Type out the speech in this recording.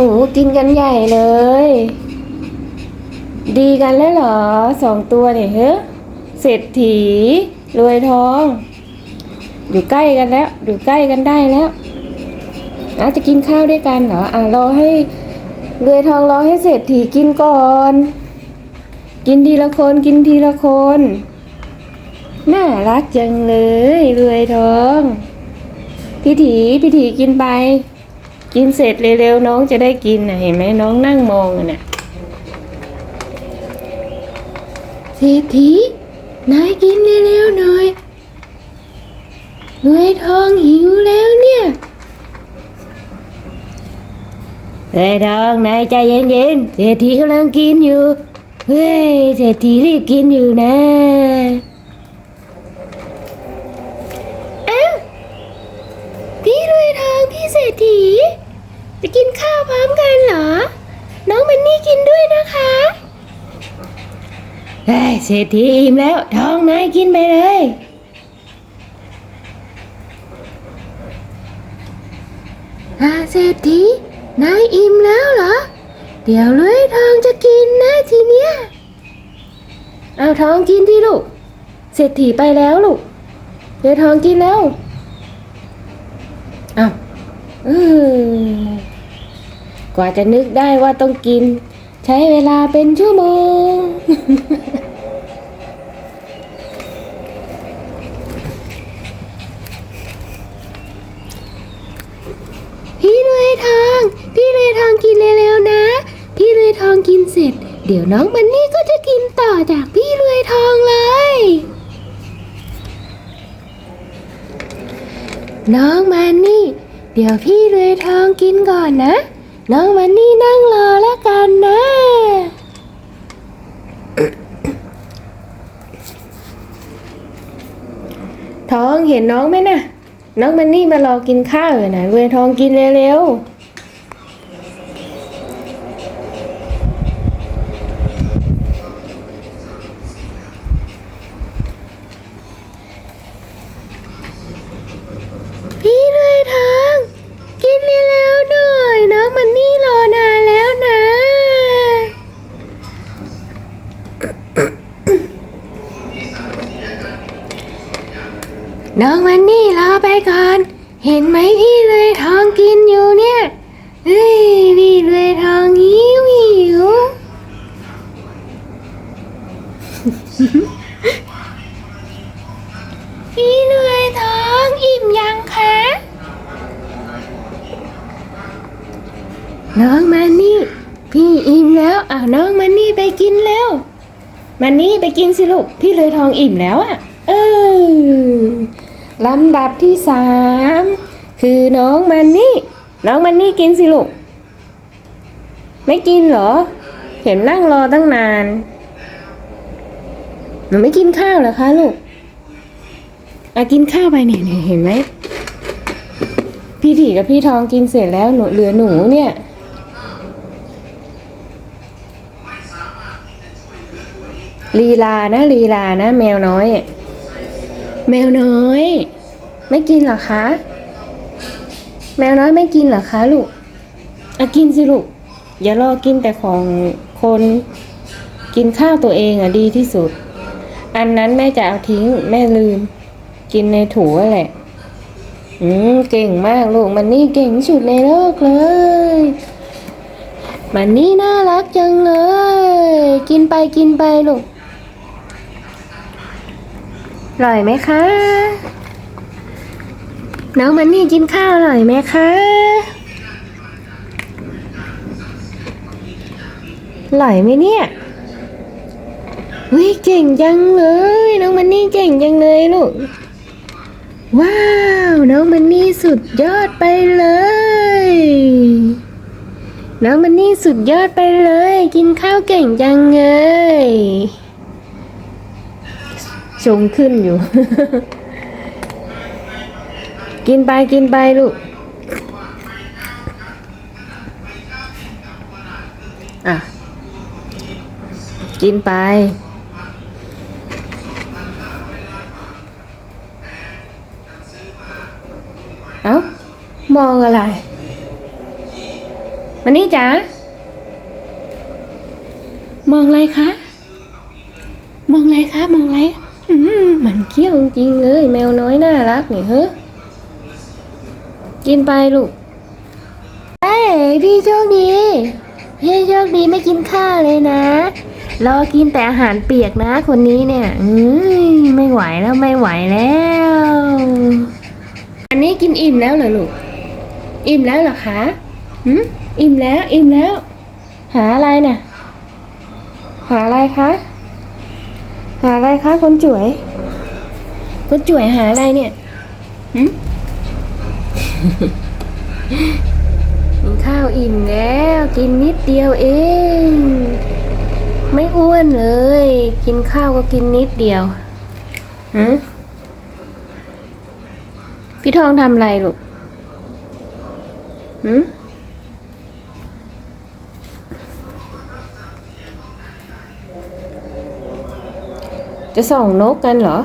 โหกินกันใหญ่เลย ดีกันแล้วเหรอสองตัวเนี่ยเฮ้เศรษฐีรวยทอง อยู่ใกล้กันแล้ว อยู่ใกล้กันได้แล้วอาจะกินข้าวด้วยกันเหรออะรอให้รวยทองรอให้เศรษฐีกินก่อน กินทีละคนกินทีละคนน่ารักจังเลยรวยทองพี่ถีพี่ถีกินไป กินเสร็จเร็วๆน้องจะได้กินนะเห็นไหมน้องนั่งมองอะน่ะเศรษฐีนายกินเร็วๆหน่อยรวยทองหิวแล้วเนี่ยรวยทองนายใจเย็นๆเศรษฐีกำลังกินอยู่ เฮ้ยเศรษฐีรีบกินอยู่นะอ้าวพี่รวยทองพี่เศรษฐีจะกินข้าวพร้อมกันเหรอ น้องมันนี่กินด้วยนะคะ เฮ้ยเศรษฐีอิ่มแล้วท้องนายกินไปเลย อาเศรษฐีนายอิ่มแล้วเหรอ เดี๋ยวรวยทองจะกินนะทีเนี้ย เอาทองกินที่ลูก เศรษฐีไปแล้วลูกรวยทองกินแล้วเอาเออกว่าจะนึกได้ว่าต้องกิน ใช้เวลาเป็นชั่วโมง พี่รวยทอง พี่รวยทองกินเร็วๆนะ พี่รวยทองกินเสร็จ เดี๋ยวน้องมันนี่ก็จะกินต่อจากพี่รวยทองเลย น้องมันนี่ เดี๋ยวพี่รวยทองกินก่อนนะ น้องมันนี่นั่งรอแล้วกันนะ ท้องเห็นน้องไหมนะ่ะ น้องมันนี่มารอกินข้าวอยู่นะเวทองกินเร็วๆพี่รวยทอง กินเร็วๆหน่อย น้องมันนี่รอนานแล้วนะ น้องมันนี่รอไปก่อน เห็นไหมพี่เลยทองกินอยู่เนี่ยเฮ้ยพี่เลยทองหิวหิวพี่เลยทองอิ่มยังคะน้องมันนี่ พี่อิ่มแล้วอะน้องมันนี่ไปกินแล้วมันนี่ไปกินสิลูกพี่เลยทองอิ่มแล้วอะ เออ ลำดับที่สามคือน้องมันนี่ น้องมันนี่กินสิลูก ไม่กินเหรอ เห็นนั่งรอตั้งนาน หนูไม่กินข้าวเหรอคะลูกอะกินข้าวไปเนี่ยเห็นไหม พี่ถีกับพี่ทองกินเสร็จแล้วหนูเหลือหนูเนี่ย ลีลานะลีลานะ แมวน้อยอะ แมวน้อย ไม่กินหรอคะ แมวน้อยไม่กินหรอคะลูกอะกินสิลูกอย่ารอกินแต่ของคนกินข้าวตัวเองอะดีที่สุด อันนั้นแม่จะเอาทิ้งแม่ลืม กินในถูนั่นแหละ อืมเก่งมากลูกมันนี่เก่งสุดในโลกเลย มันนี่น่ารักจังเลย กินไปกินไปลูก อร่อยไหมคะ น้องมันนี่กินข้าวอร่อยไหมคะอร่อยไหมเนี่ยวิเก่งจังเลย น้องมันนี่เก่งจังเลยลูก ว้าว น้องมันนี่สุดยอดไปเลย น้องมันนี่สุดยอดไปเลย กินข้าวเก่งจังเลย ชงขึ้นอยู่ กินไปกินไปลูก อะ กินไป เอ้า มองอะไรนวันนี้จ๋ามองอะไรคะ มองอะไรคะ มองอะไร มมันเขี้ยวจริงๆเลย แมวน้อยน่ารักนี่เฮ้กินไปลูกเอ้ยพี่โชคดี พี่โชคดีไม่กินข้าวเลยนะ รอกินแต่อาหารเปียกนะคนนี้เนี่ยอืมไม่ไหวแล้วไม่ไหวแล้ว อันนี้กินอิ่มแล้วเหรอลูก อิ่มแล้วเหรอคะหืมอิ่มแล้ว อิ่มแล้ว หาอะไรเนี่ยหาอะไรคะ หาอะไรคะคนจ่วยคนจ่วยหาอะไรเนี่ยหืมกินข้าวอิ่มแล้ว กินนิดเดียวเอง ไม่อ้วนเลย กินข้าวก็กินนิดเดียวหืมพี่ทองทำอะไรลูกหืม จะส่องนกกันเหรอ